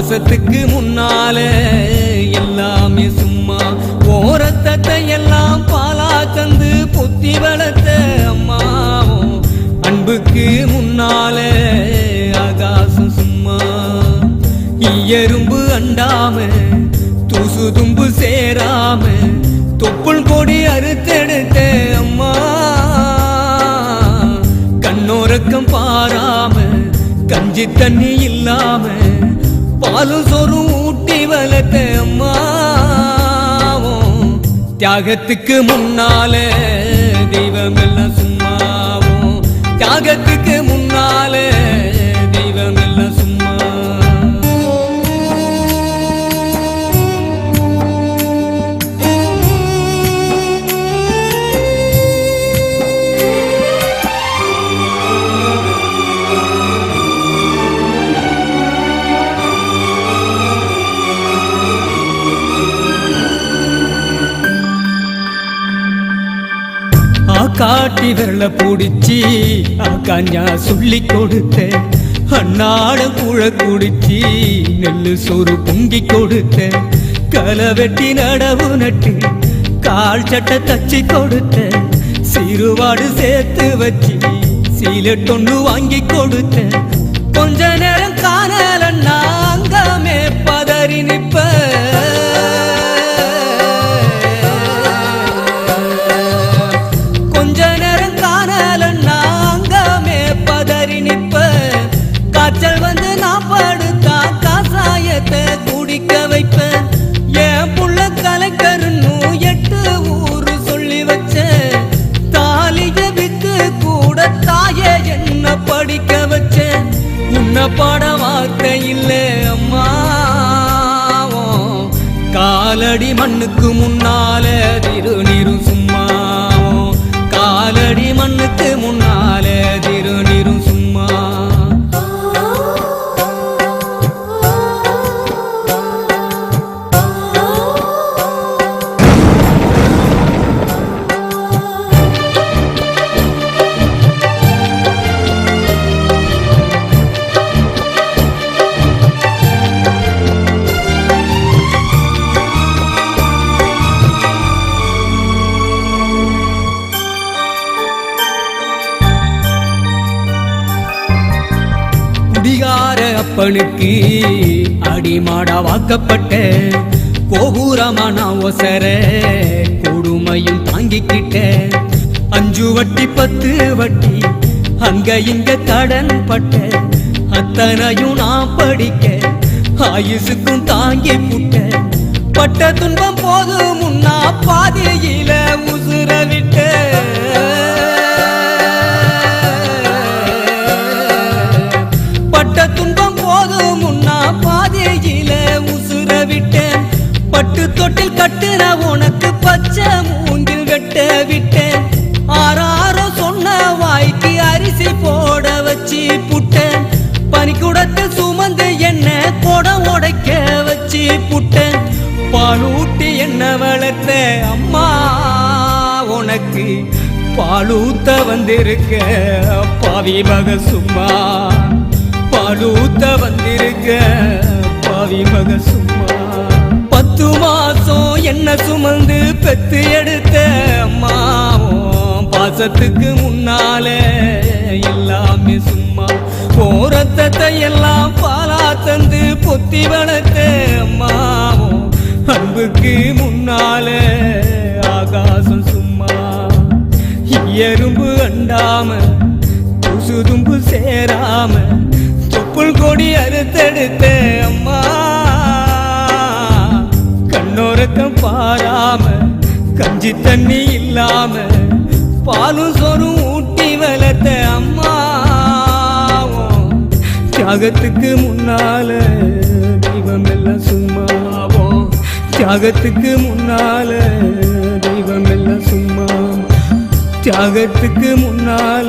பாசத்துக்கு முன்னால எல்லாமே சும்மா. ஓரத்தத்தை எல்லாம் பாலா தந்து பொத்தி வளர்த்த அம்மாவும் அன்புக்கு முன்னால ஆகாசம் சும்மா. எறும்பு அண்டாம தூசு தும்பு சேராம தொப்புள் கொடி அறுத்தெடுத்த அம்மா. கண்ணோரக்கம் பாராம கஞ்சி தண்ணி இல்லாம பாலும் சோறும் ஊட்டி வளர்த்த அம்மாவும் தியாகத்துக்கு முன்னாலே காட்டி விரல பிடிச்சி ஆ சொல்லி கொடுத்த. அண்ணாட குழ குடிச்சி நெல்லு சோறு பொங்கி கொடுத்த. களை வெட்டி நடவு நட்டு கால் சட்டை தச்சு கொடுத்த. சிறுவாடு சேர்த்து வச்சு சீலட்டொண்டு வாங்கி கொடுத்த. கொஞ்ச நேரம் காணலன்னா பாட வார்த்தை இல்லை அம்மாவும் காலடி மண்ணுக்கு முன்னா குடிகார அடிமாடா வாக்கப்பட்ட கோபுரமா நான் ஒசர கொடுமையும் தாங்கிக்கிட்ட அஞ்சு வட்டி பத்து வட்டி அங்க இங்க கடன் பட்ட அத்தனையும் நான் படிக்க ஆயுசுக்கும் தாங்கி புட்ட பட்ட துன்பம் போதும் முன்னா பாதையில என்ன வளர்த்த அம்மா? உனக்கு பாலூத்த வந்திருக்க பாவி மக சும்மா. பாலூத்த வந்திருக்க பாவி மக சும்மா. பத்து மாசம் என்ன சுமந்து பெத்து எடுத்த அம்மாவும் பாசத்துக்கு முன்னால எல்லாமே சும்மா. போரத்தத்தை எல்லாம் பாலா தந்து பொத்தி வளர்த்த அம்மாவும் அன்புக்கு முன்னால ஆகாசம் சும்மா. எறும்பு அண்டாம துசுதும்பு சேராம தொப்புள் கொடி அறுத்தெடுத்த அம்மா. கண்ணோரக்கம் பாராம கஞ்சி தண்ணி இல்லாம பாலும் சொரும் ஊட்டி வளர்த்த அம்மா. தியாகத்துக்கு முன்னால தியாகத்துக்கு முன்னால தெய்வம் எல்லாம் சும்மா. தியாகத்துக்கு முன்னால